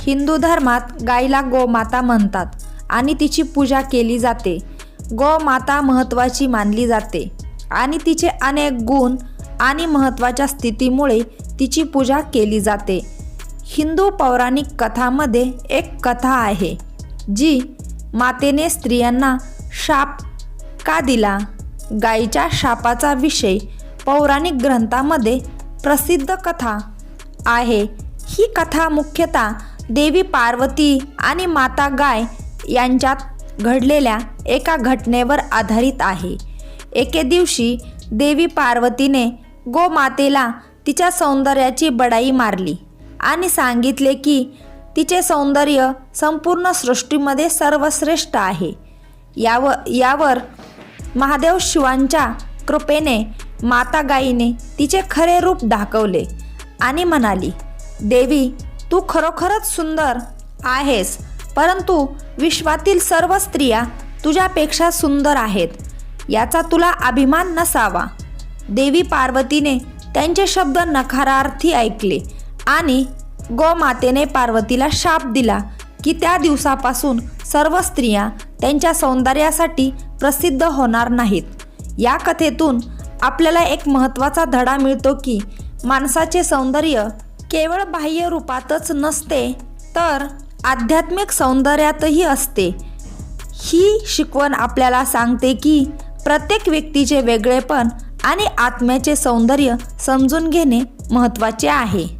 हिंदू धर्मात गाईला गोमाता म्हणतात आणि तिची पूजा केली जाते. गोमाता महत्त्वाची मानली जाते आणि तिचे अनेक गुण आणि महत्त्वाच्या स्थितीमुळे तिची पूजा केली जाते. हिंदू पौराणिक कथामध्ये एक कथा आहे जी मातेने स्त्रियांना शाप का दिला? गायीच्या शापाचा विषय पौराणिक ग्रंथामध्ये प्रसिद्ध कथा आहे. ही कथा मुख्यतः देवी पार्वती आणि माता गाय यांच्यात घडलेल्या एका घटनेवर आधारित आहे. एके दिवशी देवी पार्वतीने गोमातेला तिच्या सौंदर्याची बडाई मारली आणि सांगितले की तिचे सौंदर्य संपूर्ण सृष्टीमध्ये सर्वश्रेष्ठ आहे. याव यावर महादेव शिवांच्या कृपेने माता गाईने तिचे खरे रूप दाखवले आणि म्हणाली देवी तू खरोखरच सुंदर आहेस परंतु विश्वातील सर्व स्त्रिया तुझ्यापेक्षा सुंदर आहेत याचा तुला अभिमान नसावा. देवी पार्वतीने त्यांचे शब्द नकारार्थी ऐकले आणि गोमातेने पार्वतीला शाप दिला की त्या दिवसापासून सर्व स्त्रिया त्यांच्या सौंदर्यासाठी प्रसिद्ध होणार नाहीत. या कथेतून आपल्याला एक महत्त्वाचा धडा मिळतो की माणसाचे सौंदर्य केवळ बाह्य रूपातच नसते तर आध्यात्मिक सौंदर्यातही असते. ही शिकवण आपल्याला सांगते की प्रत्येक व्यक्तीचे वेगळेपण आणि आत्म्याचे सौंदर्य समजून घेणे महत्त्वाचे आहे.